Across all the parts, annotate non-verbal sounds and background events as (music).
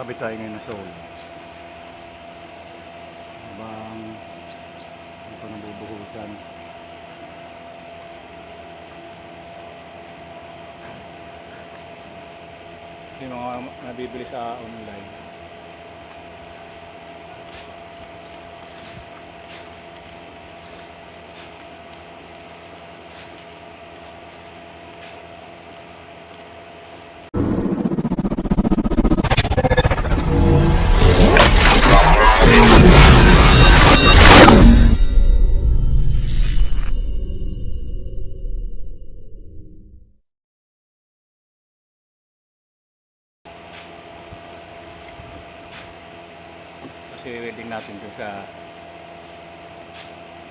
Sabi tayo ngayon sa ulo. Habang hindi pa nabubuhusan. Yung mga nabibili sa online. Kasi wedding natin to sa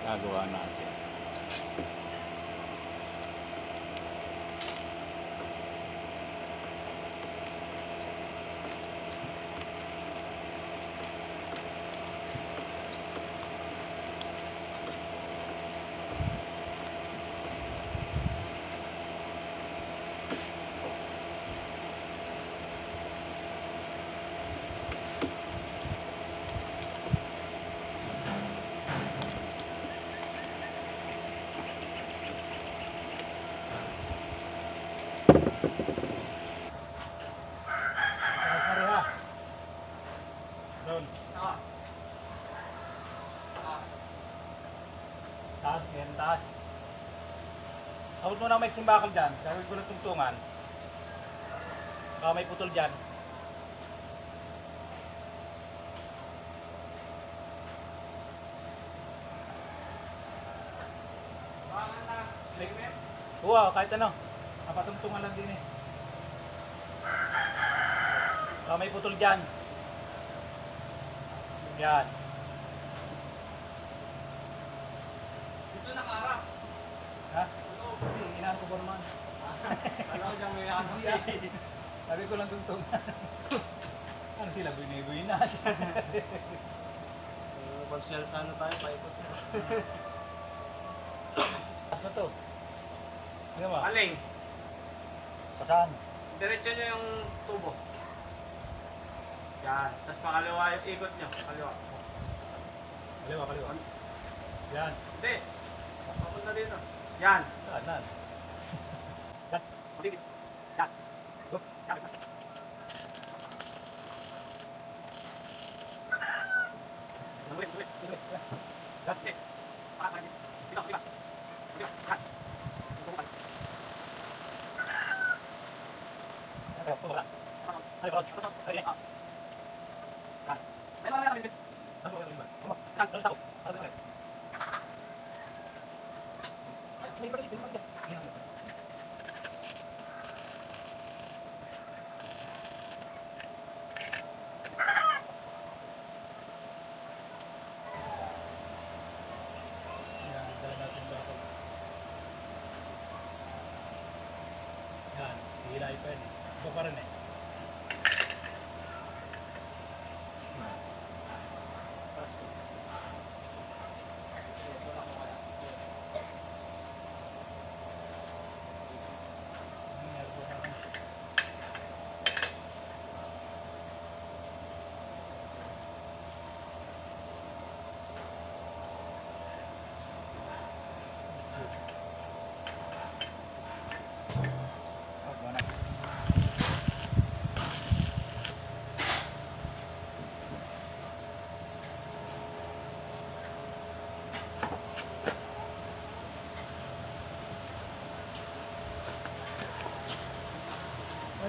gagawa natin. Taas na rin ha. Doon. Taas, yan taas. Abot mo na may simbakal dyan. Sabi ko na tungtungan. Baka may putol dyan. Oo, kahit ano. Kapatungtungan lang din eh. Baka may putol dyan. Yan. Dito nakaharap. Ha? Hindi, inaan ko ba naman? Alam ko dyan may ano (laughs) Sabi ko lang tungtong. (laughs) ano sila, buy-buy na. Pag-shell sana tayo, paikot. (coughs) Ano to? Ano ba? Aling, Pasaan? diretso nyo yung tubo. Yan. Tapos pakaliwa yung ikot nyo. Kaliwa. Kaliwa, kaliwa. Yan. Hindi. Papunta dito. Yan. Saan, saan? (laughs) Yan. Dito. Yan. Go. Yan. Ulit, ulit, ulit. Yan. Hindi. Para, para, dito. Dito, dito. Dito. Yan. Tutukan. Ano, wala. Ay, wala. Ay, Ah. Yan. May mga meron, meron. Ano, wala, wala. Ano? Yan. Ano, tao? Ano, wala. Ay, may pala, may pala. Yan. Yan, dala natin bakal. Yan, hilay pa yun.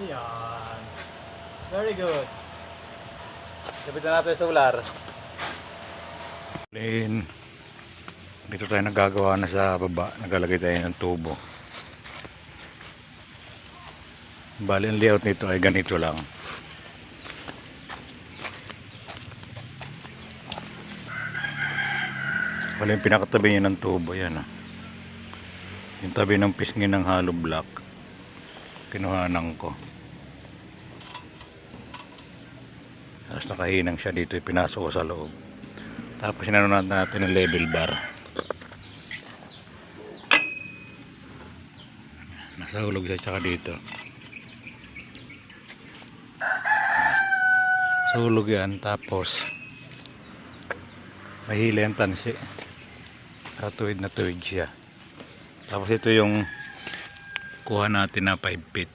Ayan. Very good. Kapit na natin sa ular. Lane. Dito tayo nagagawa na sa baba. Nagalagay tayo ng tubo. Bali, ang layout nito ay ganito lang. Wala yung pinakatabi niya ng tubo. Yan. ah. Yung tabi ng pisngi ng hollow block. Kinuhanan ko. Tapos nakahinang siya dito. Pinasok ko sa loob. Tapos sinanunod natin ng level bar. Nasa hulog siya tsaka dito. Sulog yan. Tapos, mahila yung tansi. Para tuwid na tuwid siya. Tapos ito yung kuha natin na 5 feet.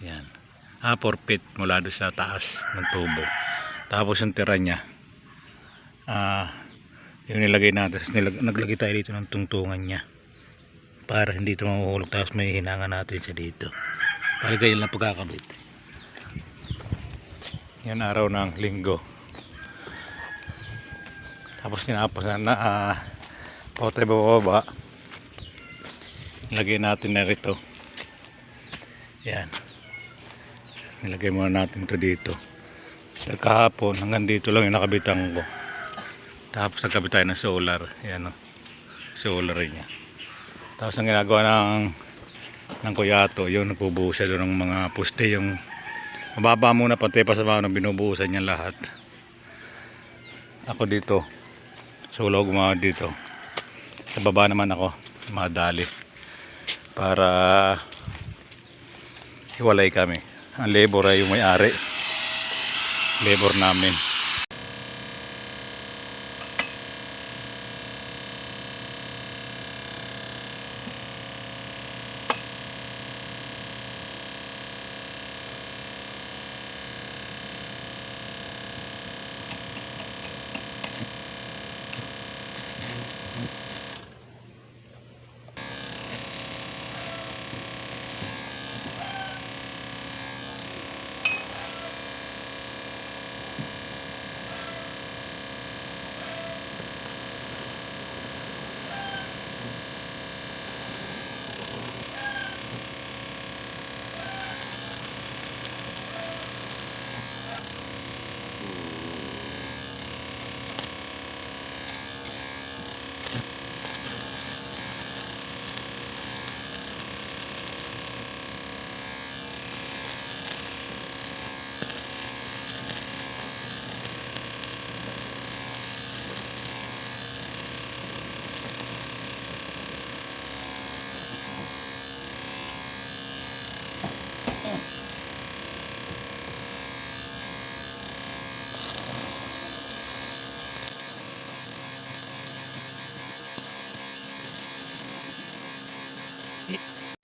Yan. Ah, 4 feet mula doon sa taas ng tubo. Tapos yung tira niya, ah, yung nilagay natin, nilag, naglagay tayo dito ng tungtungan niya. Para hindi ito mahuhulog. Tapos may hinanga natin siya dito. Para ganyan lang pagkakabit. Yan araw ng linggo. Tapos tinapos na na ah, pote bababa. Nilagay natin na rito. Yan. Nilagay muna natin to dito. Sa kahapon, hanggang dito lang yung nakabitan ko. Tapos nagkabit tayo ng solar. Yan o. Solar niya. Tapos ang ginagawa ng ng kuyato, yun nagbubuhos siya doon ng mga puste yung mababa muna pati pa sa mga binubuhusan niya lahat. Ako dito. Solo gumawa dito. Sa baba naman ako, madali. Para hiwalay kami. Ang labor ay yung may-ari. Labor namin.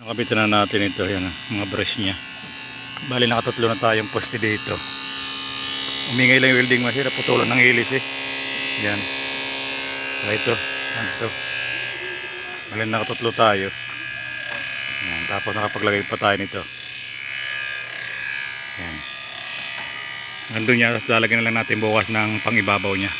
Nakabitan na natin ito, yan, ah, mga brush niya. Bali nakatatlo na tayong poste dito. Umingay lang yung welding masira, putulan ng ilis eh. Yan. Saka ito, yan ito. Bali nakatatlo tayo. Yan, tapos nakapaglagay pa tayo nito. Yan. Nandun niya, lalagyan na lang natin bukas ng pangibabaw niya.